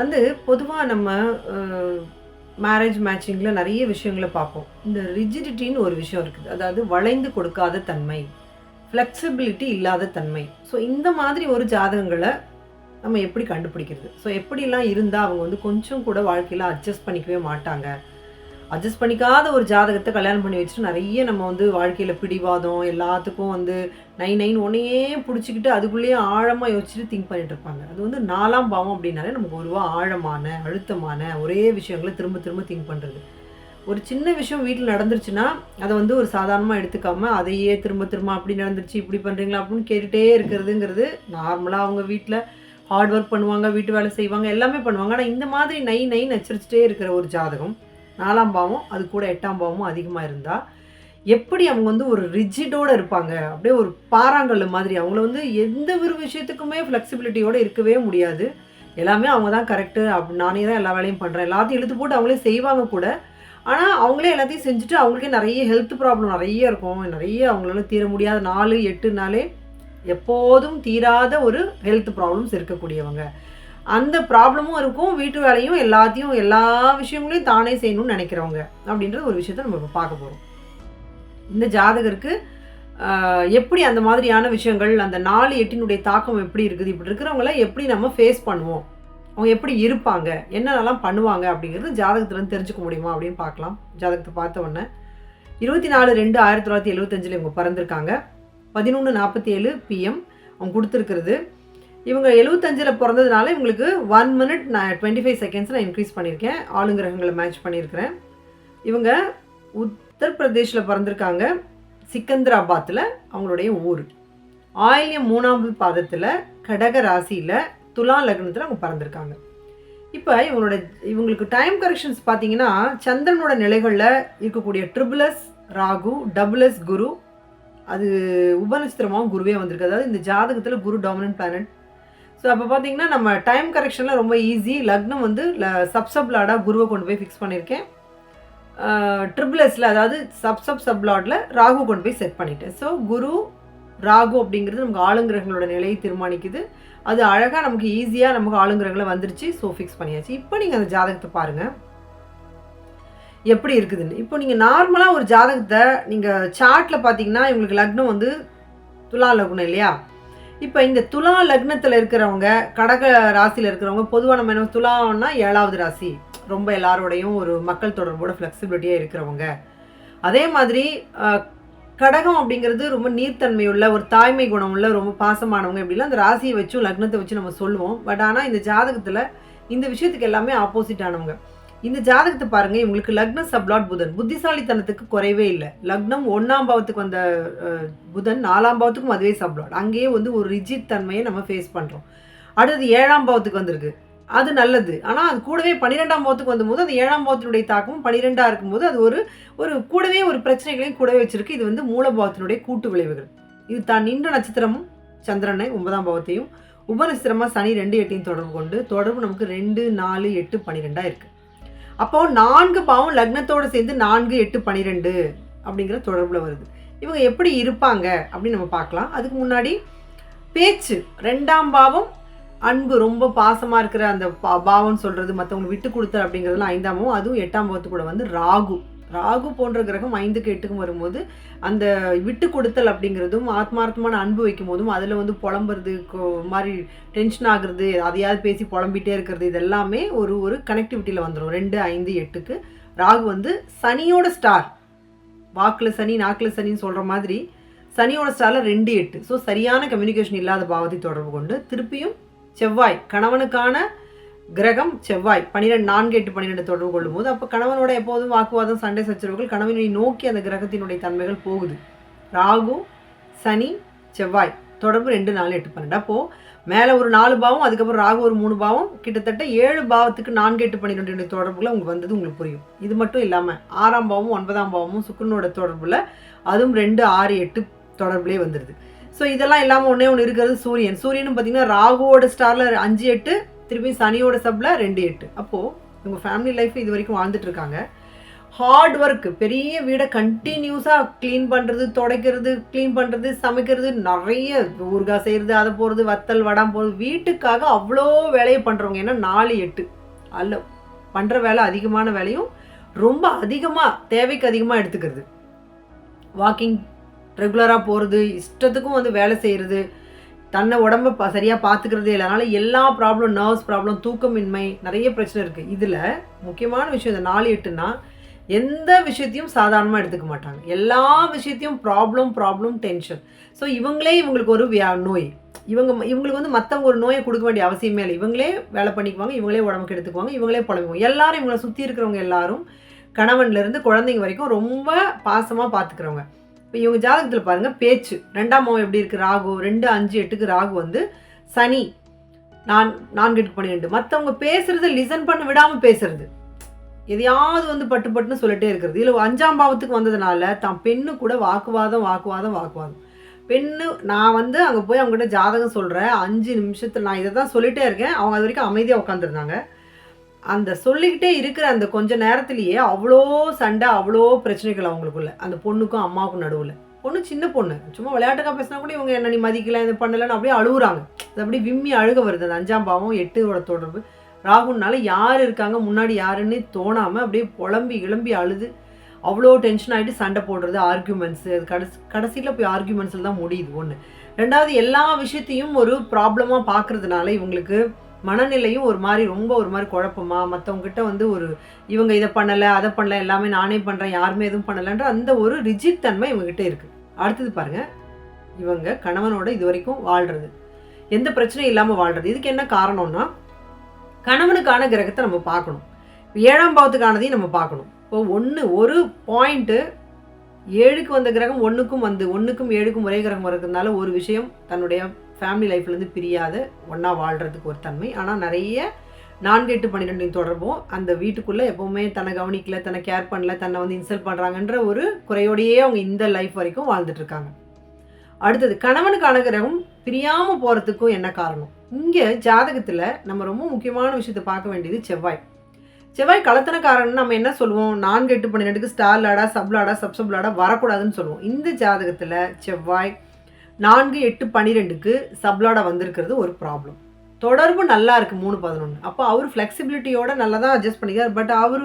வந்து பொதுவாக நம்ம மேரேஜ் மேட்சிங்கில் நிறைய விஷயங்களை பார்ப்போம். இந்த ரிஜிடிட்டின்னு ஒரு விஷயம் இருக்குது. அதாவது வளைந்து கொடுக்காத தன்மை ஃப்ளெக்சிபிலிட்டி இல்லாத தன்மை. ஸோ இந்த மாதிரி ஒரு ஜாதகங்களை நம்ம எப்படி கண்டுபிடிக்கிறது? ஸோ எப்படிலாம் இருந்தால் அவங்க வந்து கொஞ்சம் கூட வாழ்க்கையில் அட்ஜஸ்ட் பண்ணிக்கவே மாட்டாங்க? அட்ஜஸ்ட் பண்ணிக்காத ஒரு ஜாதகத்தை கல்யாணம் பண்ணி வச்சுட்டு நிறைய நம்ம வந்து வாழ்க்கையில் பிடிவாதம் எல்லாத்துக்கும் வந்து நைன் நைன் ஒன்னையே பிடிச்சிக்கிட்டு அதுக்குள்ளேயே ஆழமாக யோசிச்சுட்டு திங்க் பண்ணிட்டு இருப்பாங்க. அது வந்து நாலாம் பாவம் அப்படின்னாலே நமக்கு ஒருவா ஆழமான அழுத்தமான ஒரே விஷயங்களை திரும்ப திரும்ப திங்க் பண்ணுறது ஒரு சின்ன விஷயம் வீட்டில் நடந்துருச்சுன்னா அதை வந்து ஒரு சாதாரணமாக எடுத்துக்காம அதையே திரும்ப திரும்ப அப்படி நடந்துருச்சு இப்படி பண்ணுறீங்களா அப்படின்னு கேட்டுகிட்டே இருக்கிறதுங்கிறது நார்மலாக அவங்க வீட்டில் ஹார்ட் ஒர்க் பண்ணுவாங்க வீட்டு வேலை செய்வாங்க எல்லாமே பண்ணுவாங்க. ஆனால் இந்த மாதிரி நை நைன் நச்சரிச்சிட்டே இருக்கிற ஒரு ஜாதகம் நாலாம் பாவம் அது கூட எட்டாம் பாவமும் அதிகமாக இருந்தால் எப்படி அவங்க வந்து ஒரு ரிஜிடோடு இருப்பாங்க? அப்படியே ஒரு பாறாங்கல் மாதிரி. அவங்கள வந்து எந்த ஒரு விஷயத்துக்குமே ஃப்ளெக்சிபிலிட்டியோடு இருக்கவே முடியாது. எல்லாமே அவங்க தான் கரெக்டு அப்படி நானே தான் எல்லா வேலையும் பண்ணுறேன் எல்லாத்தையும் இழுத்து போட்டு அவங்களே செய்வாங்க கூட. ஆனால் அவங்களே எல்லாத்தையும் செஞ்சுட்டு அவங்களுக்கே நிறைய ஹெல்த் ப்ராப்ளம் நிறைய இருக்கும். நிறைய அவங்களால தீர முடியாத நாலு எட்டு நாளே எப்போதும் தீராத ஒரு ஹெல்த் ப்ராப்ளம்ஸ் இருக்கக்கூடியவங்க. அந்த ப்ராப்ளமும் இருக்கும் வீட்டு வேலையும் எல்லாத்தையும் எல்லா விஷயங்களையும் தானே செய்யணும்னு நினைக்கிறவங்க அப்படின்ற ஒரு விஷயத்த நம்ம இப்போ பார்க்க போகிறோம் இந்த ஜாதகருக்கு எப்படி அந்த மாதிரியான விஷயங்கள் அந்த நாலு எட்டினுடைய தாக்கம் எப்படி இருக்குது இப்படி இருக்கிறவங்கள எப்படி நம்ம ஃபேஸ் பண்ணுவோம்? அவங்க எப்படி இருப்பாங்க? என்னென்னலாம் பண்ணுவாங்க அப்படிங்கிறது ஜாதகத்துலேருந்து தெரிஞ்சுக்க முடியுமா அப்படின்னு பார்க்கலாம். ஜாதகத்தை பார்த்த உடனே இருபத்தி நாலு ரெண்டு ஆயிரத்தி தொள்ளாயிரத்தி எழுபத்தஞ்சில் இவங்க பிறந்திருக்காங்க. பதினொன்று நாற்பத்தி ஏழு பிஎம் அவங்க கொடுத்துருக்கிறது. இவங்க எழுபத்தஞ்சில் பிறந்ததுனால இவங்களுக்கு ஒன் மினிட் நான் டுவெண்ட்டி ஃபைவ் செகண்ட்ஸ் நான் இன்க்ரீஸ் பண்ணியிருக்கேன். ஆளுங்கிரகங்களை மேட்ச் பண்ணியிருக்கிறேன். இவங்க உத்தரப்பிரதேஷில் பிறந்திருக்காங்க. சிக்கந்தராபாத்தில் அவங்களுடைய ஊர். ஆயிலியம் மூணாவது பாதத்தில் கடக ராசியில் துலா லக்னத்தில் அவங்க பிறந்திருக்காங்க. இப்போ இவங்களோட இவங்களுக்கு டைம் கரெக்ஷன்ஸ் பார்த்தீங்கன்னா சந்திரனோட நிலைகளில் இருக்கக்கூடிய ட்ரிபிளஸ் ராகு டபுளஸ் குரு அது உபநட்சத்திரமாகவும் குருவே வந்திருக்கு. அதாவது இந்த ஜாதகத்தில் குரு டாமினன்ட் பிளானட் ஸோ அப்போ பார்த்தீங்கன்னா நம்ம டைம் கரெக்ஷனில் ரொம்ப ஈஸி லக்னம் வந்து சப் சப் லாடாக குருவை கொண்டு போய் ஃபிக்ஸ் பண்ணியிருக்கேன் ட்ரிபிள்எஸில் அதாவது சப் சப் சப் லாடில் ராகு கொண்டு போய் செட் பண்ணிட்டேன். ஸோ குரு ராகு அப்படிங்கிறது நமக்கு ஆளுங்கிரகங்களோட நிலையை தீர்மானிக்குது. அது அழகாக நமக்கு ஈஸியாக நமக்கு ஆளுங்கிரகங்களை வந்துருச்சு. ஸோ ஃபிக்ஸ் பண்ணியாச்சு. இப்போ நீங்கள் அந்த ஜாதகத்தை பாருங்கள் எப்படி இருக்குதுன்னு. இப்போ நீங்கள் நார்மலாக ஒரு ஜாதகத்தை நீங்கள் சார்ட்டில் பார்த்தீங்கன்னா இவங்களுக்கு லக்னம் வந்து துலா லக்னம் இல்லையா? இப்போ இந்த துலா லக்னத்தில் இருக்கிறவங்க கடக ராசியில் இருக்கிறவங்க பொதுவாக நம்ம என்ன துலான்னா ஏழாவது ராசி. ரொம்ப எல்லாரோடையும் ஒரு மக்கள் தொடர்போட ஃப்ளெக்சிபிலிட்டியாக இருக்கிறவங்க. அதே மாதிரி கடகம் அப்படிங்கிறது ரொம்ப நீர்த்தன்மை உள்ள ஒரு தாய்மை குணம் உள்ள ரொம்ப பாசமானவங்க இப்படிலாம் அந்த ராசியை வச்சும் லக்னத்தை வச்சு நம்ம சொல்லுவோம். பட் ஆனால் இந்த ஜாதகத்தில் இந்த விஷயத்துக்கு எல்லாமே ஆப்போசிட் ஆனவங்க. இந்த ஜாதகத்தை பாருங்க இவங்களுக்கு லக்ன சப்லாட் புதன். புத்திசாலித்தனத்துக்கு குறைவே இல்லை. லக்னம் ஒன்றாம் பாவத்துக்கு வந்த புதன் நாலாம் பாவத்துக்கும் அதுவே சப்லாட். அங்கேயே வந்து ஒரு ரிஜிட் தன்மையை நம்ம ஃபேஸ் பண்ணுறோம் அடுத்தது ஏழாம் பாவத்துக்கு வந்திருக்கு. அது நல்லது. ஆனால் அது கூடவே பன்னிரெண்டாம் பாவத்துக்கு வந்தபோது அது ஏழாம் பாவத்தினுடைய தாக்கமும் பன்னிரெண்டாக இருக்கும்போது அது ஒரு ஒரு கூடவே ஒரு பிரச்சனைகளையும் கூடவே வச்சிருக்கு. இது வந்து மூலபாவத்தினுடைய கூட்டு விளைவுகள். இது தான் நின்ற நட்சத்திரமும் சந்திரனை ஒன்பதாம் பாவத்தையும் உபநட்சத்திரமாக சனி ரெண்டு எட்டையும் தொடர்பு கொண்டு தொடர்பு நமக்கு ரெண்டு நாலு எட்டு பன்னிரெண்டாக இருக்குது அப்போ நான்கு பாவம் லக்னத்தோடு சேர்ந்து நான்கு எட்டு பன்னிரெண்டு அப்படிங்கிற தொடர்பில் வருது. இவங்க எப்படி இருப்பாங்க அப்படின்னு நம்ம பார்க்கலாம். அதுக்கு முன்னாடி பேச்சு ரெண்டாம் பாவம் அன்பு ரொம்ப பாசமாக இருக்கிற அந்த பா- பாவம்னு சொல்கிறது மற்றவங்க விட்டு கொடுத்தல் அப்படிங்கிறதுலாம் ஐந்தாம் பாவம் அதுவும் எட்டாம் பாவத்து கூட வந்து ராகு. ராகு போன்ற கிரகம் ஐந்துக்கு எட்டுக்கும் வரும்போது அந்த விட்டு கொடுத்தல் அப்படிங்கிறதும் ஆத்மார்த்தமான அன்பு வைக்கும் போதும் அதில் வந்து புலம்புறது மாதிரி டென்ஷன் ஆகுறது அதையாவது பேசி புலம்பிட்டே இருக்கிறது இதெல்லாமே ஒரு ஒரு கனெக்டிவிட்டியில் வந்துடும் ரெண்டு ஐந்து எட்டுக்கு. ராகு வந்து சனியோட ஸ்டார் வாக்கில் சனி நாக்கில் சனின்னு சொல்கிற மாதிரி சனியோட ஸ்டாரில் ரெண்டு எட்டு. ஸோ சரியான கம்யூனிகேஷன் இல்லாத பாவத்தை தொடர்பு கொண்டு திருப்பியும் செவ்வாய் கணவனுக்கான கிரகம் செவ்வாய் பன்னிரெண்டு நான்கு எட்டு பன்னிரெண்டு தொடர்பு கொள்ளும்போது அப்போ கணவனோட எப்போதும் வாக்குவாதம் சண்டை சச்சரவுகள் கணவனை நோக்கி அந்த கிரகத்தினுடைய தன்மைகள் போகுது. ராகு சனி செவ்வாய் தொடர்பு ரெண்டு நாலு எட்டு பன்னெண்டு. அப்போது மேலே ஒரு நாலு பாவம் அதுக்கப்புறம் ராகு ஒரு மூணு பாவம் கிட்டத்தட்ட ஏழு பாவத்துக்கு நான்கு எட்டு பன்னிரெண்டு தொடர்புல உங்களுக்கு வந்தது உங்களுக்கு புரியும். இது மட்டும் இல்லாமல் ஆறாம் பாவமும் ஒன்பதாம் பாவமும் சுக்கரனோட தொடர்பில் அதுவும் ரெண்டு ஆறு எட்டு தொடர்புலேயே வந்துடுது ஸோ இதெல்லாம் இல்லாமல் ஒன்றே ஒன்று இருக்கிறது சூரியன். சூரியன் பார்த்தீங்கன்னா ராகுவோட ஸ்டாரில் அஞ்சு எட்டு திரும்பி சனியோட சப்பில் ரெண்டு எட்டு. அப்போது இவங்க ஃபேமிலி லைஃப் இது வரைக்கும் வாழ்ந்துட்டு இருக்காங்க. ஹார்ட் ஒர்க் பெரிய வீடை கண்டினியூஸாக க்ளீன் பண்ணுறது துடைக்கிறது க்ளீன் பண்ணுறது சமைக்கிறது நிறைய ஊறுகாய் செய்கிறது அதை போகிறது வத்தல் வடம் போகிறது வீட்டுக்காக அவ்வளோ வேலையை பண்ணுறவங்க ஏன்னா நாலு எட்டு. அல்ல பண்ணுற வேலை அதிகமான வேலையும் ரொம்ப அதிகமாக தேவைக்கு அதிகமாக எடுத்துக்கிறது. வாக்கிங் ரெகுலராக போகிறது இஷ்டத்துக்கும் வந்து வேலை செய்கிறது தன்னை உடம்பை ப சரியாக பார்த்துக்கிறதே இல்லை. அதனால் எல்லா ப்ராப்ளம் நர்வ்ஸ் ப்ராப்ளம் தூக்கமின்மை நிறைய பிரச்சனை இருக்குது இதில் முக்கியமான விஷயம் இந்த நாலு எட்டுனா எந்த விஷயத்தையும் சாதாரணமாக எடுத்துக்க மாட்டாங்க. எல்லா விஷயத்தையும் ப்ராப்ளம் ப்ராப்ளம் டென்ஷன் ஸோ இவங்களே இவங்களுக்கு ஒரு வியா நோய். இவங்க இவங்களுக்கு வந்து மற்றவங்க ஒரு நோயை கொடுக்க வேண்டிய அவசியமே இல்லை. இவங்களே வேலை பண்ணிக்குவாங்க இவங்களே உடம்புக்கு எடுத்துக்குவாங்க இவங்களே பழகுவாங்க எல்லாரும் இவங்களை சுற்றி இருக்கிறவங்க எல்லாரும் கணவன்லேருந்து குழந்தைங்க வரைக்கும் ரொம்ப பாசமாக பார்த்துக்கிறவங்க இப்போ இவங்க ஜாதகத்தில் பாருங்கள் பேச்சு. ரெண்டாம் மாவம் எப்படி இருக்குது ராகு. ரெண்டு அஞ்சு எட்டுக்கு ராகு வந்து சனி. நான் நான்கு எட்டு பன்னிரெண்டு. மற்றவங்க பேசுகிறத லிசன் பண்ண விடாமல் பேசுறது. எதையாவது வந்து பட்டு பட்டுன்னு சொல்லிட்டே இருக்கிறது. இதில் அஞ்சாம் பாவத்துக்கு வந்ததுனால தான் பெண்ணு கூட வாக்குவாதம் வாக்குவாதம் வாக்குவாதம். பெண்ணு நான் வந்து அங்கே போய் அவங்ககிட்ட ஜாதகம் சொல்கிறேன் அஞ்சு நிமிஷத்தில் நான் இதை தான் சொல்லிகிட்டே இருக்கேன். அவங்க அது வரைக்கும் அமைதியாக உட்காந்துருந்தாங்க அந்த சொல்லிக்கிட்டே இருக்கிற அந்த கொஞ்ச நேரத்திலேயே அவ்வளோ சண்டை அவ்வளோ பிரச்சனைகள் அவங்களுக்குள்ள. அந்த பொண்ணுக்கும் அம்மாவுக்கும் நடுவில். பொண்ணு சின்ன பொண்ணு. சும்மா விளையாட்டுக்காக பேசினா கூட இவங்க என்ன நீ மதிக்கல இது பண்ணலன்னு அப்படியே அழுகுறாங்க அது அப்படியே விம்மி அழுக வருது. அந்த அஞ்சாம் பாவம் எட்டோட தொடர்பு. ராகுனால யார் இருக்காங்க முன்னாடி யாருன்னு தோணாமல் அப்படியே புலம்பி இளம்பி அழுது. அவ்வளோ டென்ஷன் ஆகிட்டு சண்டை போடுறது ஆர்கியூமெண்ட்ஸு அது கடைசி கடைசியில் போய் ஆர்கியூமெண்ட்ஸில் தான் முடியுது ஒன்று ரெண்டாவது எல்லா விஷயத்தையும் ஒரு ப்ராப்ளமாக பார்க்குறதுனால இவங்களுக்கு மனநிலையும் ஒரு மாதிரி ரொம்ப ஒரு மாதிரி குழப்பமா மற்றவங்ககிட்ட வந்து ஒரு இவங்க இதை பண்ணலை அதை பண்ணலை எல்லாமே நானே பண்ணுறேன் யாருமே எதுவும் பண்ணலைன்ற அந்த ஒரு ரிஜிட் தன்மை இவங்ககிட்ட இருக்குது அடுத்தது பாருங்கள் இவங்க கணவனோட இது வரைக்கும் வாழ்கிறது எந்த பிரச்சனையும் இல்லாமல் வாழ்கிறது இதுக்கு என்ன காரணம்னா கணவனுக்கான கிரகத்தை நம்ம பார்க்கணும். ஏழாம் பாவத்துக்கானதையும் நம்ம பார்க்கணும். இப்போ ஒன்று ஒரு பாயிண்ட்டு ஏழுக்கு வந்த கிரகம் ஒன்றுக்கும் வந்து ஒன்றுக்கும் ஏழுக்கும் ஒரே கிரகம் இருக்கிறதுனால ஒரு விஷயம் தன்னுடைய ஃபேமிலி லைஃப்லேருந்து பிரியாத ஒன்றா வாழ்கிறதுக்கு ஒரு தன்மை. ஆனால் நிறைய நான்கு எட்டு பன்னிரெண்டு தொடர்பும். அந்த வீட்டுக்குள்ளே எப்போவுமே தன்னை கவனிக்கல தன்னை கேர் பண்ணல தன்னை வந்து இன்சல்ட் பண்ணுறாங்கன்ற ஒரு குறையோடையே அவங்க இந்த லைஃப் வரைக்கும் வாழ்ந்துட்டு இருக்காங்க. அடுத்தது கணவனுக்கான அனுகிரகம் பிரியாமல் போகிறதுக்கும் என்ன காரணம்? இங்கே ஜாதகத்தில் நம்ம ரொம்ப முக்கியமான விஷயத்தை பார்க்க வேண்டியது செவ்வாய். செவ்வாய் கலத்தனக்காரன் நம்ம என்ன சொல்லுவோம்? நான்கு எட்டு பன்னிரெண்டுக்கு ஸ்டார் லாடா சப் லாடா சப் சப் லாடா வரக்கூடாதுன்னு சொல்லுவோம். இந்த ஜாதகத்தில் செவ்வாய் நான்கு எட்டு பன்னிரெண்டுக்கு சப்லாடா வந்திருக்கிறது ஒரு ப்ராப்ளம் தொடர்பு நல்லா இருக்குது மூணு பதினொன்று அப்போ அவர் ஃப்ளெக்சிபிலிட்டியோட நல்லா தான் அட்ஜஸ்ட் பண்ணிக்கிறார். பட் அவர்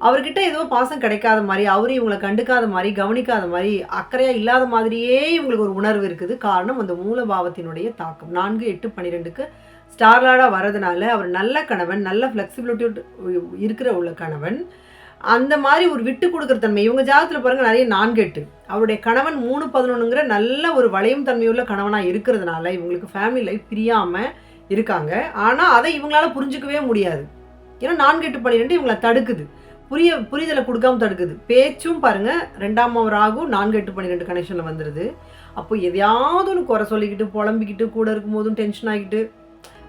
அவர்கிட்ட ஏதோ பாசம் கிடைக்காத மாதிரி அவரும் இவங்களை கண்டுக்காத மாதிரி கவனிக்காத மாதிரி அக்கறையாக இல்லாத மாதிரியே இவங்களுக்கு ஒரு உணர்வு இருக்குது. காரணம் அந்த மூலபாவத்தினுடைய தாக்கம். நான்கு எட்டு பன்னிரெண்டுக்கு ஸ்டார்லாடாக வர்றதுனால அவர் நல்ல கணவன் நல்ல ஃப்ளெக்சிபிலிட்டி இருக்கிற உள்ள கணவன் அந்த மாதிரி ஒரு விட்டு கொடுக்குற தன்மை. இவங்க ஜாதகத்தில் பாருங்கள் நிறைய நான்கு எட்டு அவருடைய கணவன் மூணு பதினொன்றுங்கிற நல்ல ஒரு வளையும் தன்மையுள்ள கணவனாக இருக்கிறதுனால இவங்களுக்கு ஃபேமிலி லைஃப் பிரியாமல் இருக்காங்க. ஆனால் அதை இவங்களால புரிஞ்சுக்கவே முடியாது. ஏன்னா நான்கு எட்டு பன்னிரெண்டு இவங்களை தடுக்குது. புரிய புரிதலை கொடுக்காம தடுக்குது. பேச்சும் பாருங்கள் ரெண்டாம் அவர் ஆகும் நான்கு எட்டு பன்னிரெண்டு கனெக்ஷனில் வந்துடுது அப்போ எதையாவது ஒன்று குறை சொல்லிக்கிட்டு புலம்பிக்கிட்டு கூட இருக்கும்போதும் டென்ஷன் ஆகிட்டு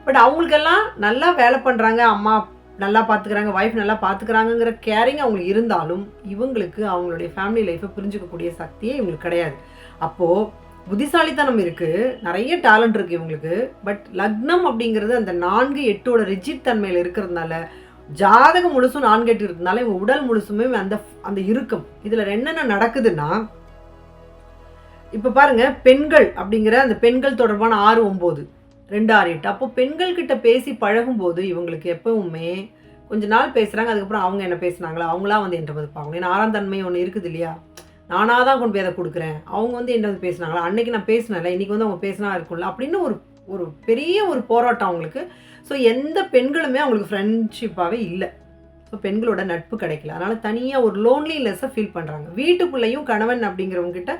பட் அவங்களுக்கெல்லாம் நல்லா வேலை பண்ணுறாங்க அம்மா நல்லா பார்த்துக்கிறாங்க ஒய்ஃப் நல்லா பார்த்துக்கிறாங்கங்கிற கேரிங் அவங்களுக்கு இருந்தாலும் இவங்களுக்கு அவங்களுடைய ஃபேமிலி லைஃப்பை புரிஞ்சுக்கக்கூடிய சக்தியே இவங்களுக்கு கிடையாது. அப்போது புத்திசாலித்தனம் இருக்குது நிறைய டேலண்ட் இருக்குது இவங்களுக்கு பட் லக்னம் அப்படிங்கிறது அந்த நான்கு எட்டோட ரிஜிட் தன்மையில் இருக்கிறதுனால ஜாதகம் முழுசும் நான்கு எட்டு இருக்கிறதுனால இவங்க உடல் முழுசுமே அந்த அந்த இறுக்கம். இதில் என்னென்ன நடக்குதுன்னா இப்போ பாருங்கள் பெண்கள் அப்படிங்கிற அந்த பெண்கள் தொடர்பான ஆறு ஒம்பது. ரெண்டு எட்டு அப்போ பெண்கள்கிட்ட பேசி பழகும்போது இவங்களுக்கு எப்பவுமே கொஞ்ச நாள் பேசுகிறாங்க அதுக்கப்புறம் அவங்க என்ன பேசுனாங்களா? அவங்களாம் வந்து என்ன வந்து ஏன்னா ஆறாம் தன்மை ஒன்று இருக்குது இல்லையா? நானாக தான் கொண்டு போய் அதை கொடுக்குறேன். அவங்க வந்து என்ன வந்து பேசுனாங்களா? அன்றைக்கி நான் பேசினல இன்றைக்கி வந்து அவங்க பேசினா இருக்கும்ல அப்படின்னு ஒரு ஒரு பெரிய ஒரு போராட்டம் அவங்களுக்கு. ஸோ எந்த பெண்களுமே அவங்களுக்கு ஃப்ரெண்ட்ஷிப்பாகவே இல்லை. ஸோ பெண்களோட நட்பு கிடைக்கல. அதனால் தனியாக ஒரு லோன்லினஸ்ஸை ஃபீல் பண்ணுறாங்க வீட்டுக்குள்ளேயும் கணவன் அப்படிங்கிறவங்ககிட்ட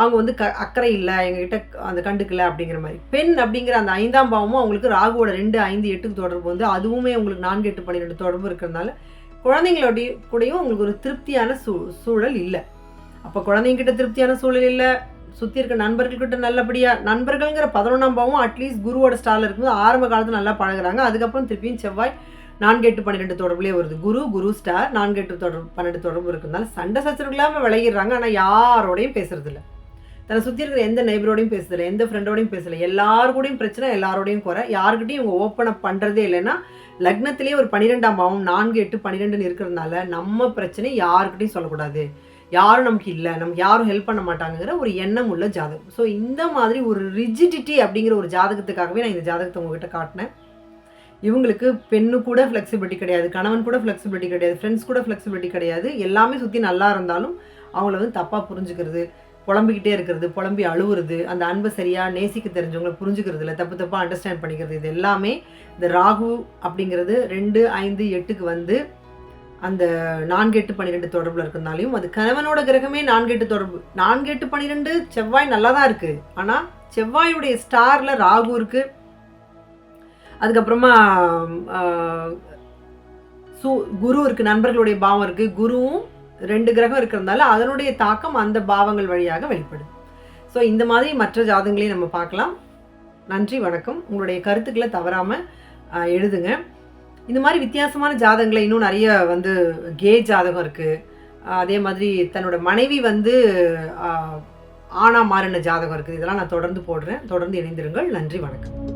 அவங்க வந்து க அக்கறை இல்லை எங்ககிட்ட அந்த கண்டுக்கல அப்படிங்கிற மாதிரி. பெண் அப்படிங்கிற அந்த ஐந்தாம் பாவமும் அவங்களுக்கு ராகுவோட ரெண்டு ஐந்து எட்டுக்கு தொடர்பு வந்து அதுவுமே உங்களுக்கு நான்கு எட்டு பன்னிரெண்டு தொடர்பு இருக்கிறதுனால குழந்தைங்களோடைய கூடயும் உங்களுக்கு ஒரு திருப்தியான சூ சூழல் இல்லை. அப்போ குழந்தைங்கிட்ட திருப்தியான சூழல் இல்லை சுற்றி இருக்க நண்பர்கள்கிட்ட நல்லபடியாக நண்பர்கள்ங்கிற பதினொன்றாம் பாவம் அட்லீஸ்ட் குருவோட ஸ்டாலில் இருக்கும்போது ஆரம்ப காலத்தில் நல்லா பழகுறாங்க. அதுக்கப்புறம் திருப்பியும் செவ்வாய் நான்கு எட்டு பன்னிரெண்டு தொடர்புலேயே வருது. குரு குரு ஸ்டார் நான்கு எட்டு தொடர்பு பன்னெண்டு தொடர்பு இருக்கிறதுனால சண்டை சச்சரவு இல்லாமல் விளையிடுறாங்க ஆனால் யாரோடையும் பேசுறதில்லை தன்னை சுற்றி இருக்கிற எந்த நைபரோடையும் பேசலை எந்த ஃப்ரெண்டோடையும் பேசலை. எல்லாரு கூடயும் பிரச்சனை எல்லாரோடையும் குறை. யாருக்கிட்டையும் இவங்க ஓப்பன் அப் பண்ணுறதே இல்லைன்னா லக்னத்திலேயே ஒரு பன்னிரெண்டாம் பாவம் நான்கு எட்டு பன்னிரெண்டுன்னு இருக்கிறதுனால நம்ம பிரச்சனை யாருக்கிட்டையும் சொல்லக்கூடாது. யாரும் நமக்கு இல்லை நமக்கு யாரும் ஹெல்ப் பண்ண மாட்டாங்கங்கிற ஒரு எண்ணம் உள்ள ஜாதகம். ஸோ இந்த மாதிரி ஒரு ரிஜிடிட்டி அப்படிங்கிற ஒரு ஜாதகத்துக்காகவே நான் இந்த ஜாதகத்தை உங்ககிட்ட காட்டினேன். இவங்களுக்கு பெண்ணு கூட ஃப்ளெக்சிபிலிட்டி கிடையாது கணவன் கூட ஃப்ளெக்சிபிலிட்டி கிடையாது ஃப்ரெண்ட்ஸ் கூட ஃப்ளெக்சிபிலிட்டி கிடையாது. எல்லாமே சுற்றி நல்லா இருந்தாலும் அவங்கள வந்து தப்பாக புரிஞ்சுக்கிறது. புலம்பிக்கிட்டே இருக்கிறது புலம்பி அழுவுறது அந்த அன்பை சரியாக நேசிக்க தெரிஞ்சவங்களை புரிஞ்சுக்கிறது இல்லை தப்பு தப்பாக அண்டர்ஸ்டாண்ட் பண்ணிக்கிறது இது எல்லாமே இந்த ராகு அப்படிங்கிறது ரெண்டு ஐந்து எட்டுக்கு வந்து அந்த நான்கு எட்டு பன்னிரெண்டு தொடர்பில் இருக்கிறதுனாலையும் அது கணவனோட கிரகமே நான்கு எட்டு தொடர்பு. நான்கு எட்டு பன்னிரெண்டு செவ்வாய் நல்லா தான் இருக்குது ஆனால் செவ்வாயுடைய ஸ்டாரில் ராகு இருக்குது அதுக்கப்புறமா சு குரு இருக்குது நண்பர்களுடைய பாவம் இருக்குது குருவும் ரெண்டு கிரகம் இருக்கிறதுனால அதனுடைய தாக்கம் அந்த பாவங்கள் வழியாக வெளிப்படும். ஸோ இந்த மாதிரி மற்ற ஜாதகங்களையும் நம்ம பார்க்கலாம். நன்றி வணக்கம். உங்களுடைய கருத்துக்களை தவறாமல் எழுதுங்க. இந்த மாதிரி வித்தியாசமான ஜாதகங்களை இன்னும் நிறைய வந்து கே ஜாதகம் இருக்குது அதே மாதிரி தன்னோட மனைவி வந்து ஆனா ஆணா மாறின ஜாதகம் இருக்குது. இதெல்லாம் நான் தொடர்ந்து போடுறேன். தொடர்ந்து இணைந்திருங்கள். நன்றி வணக்கம்.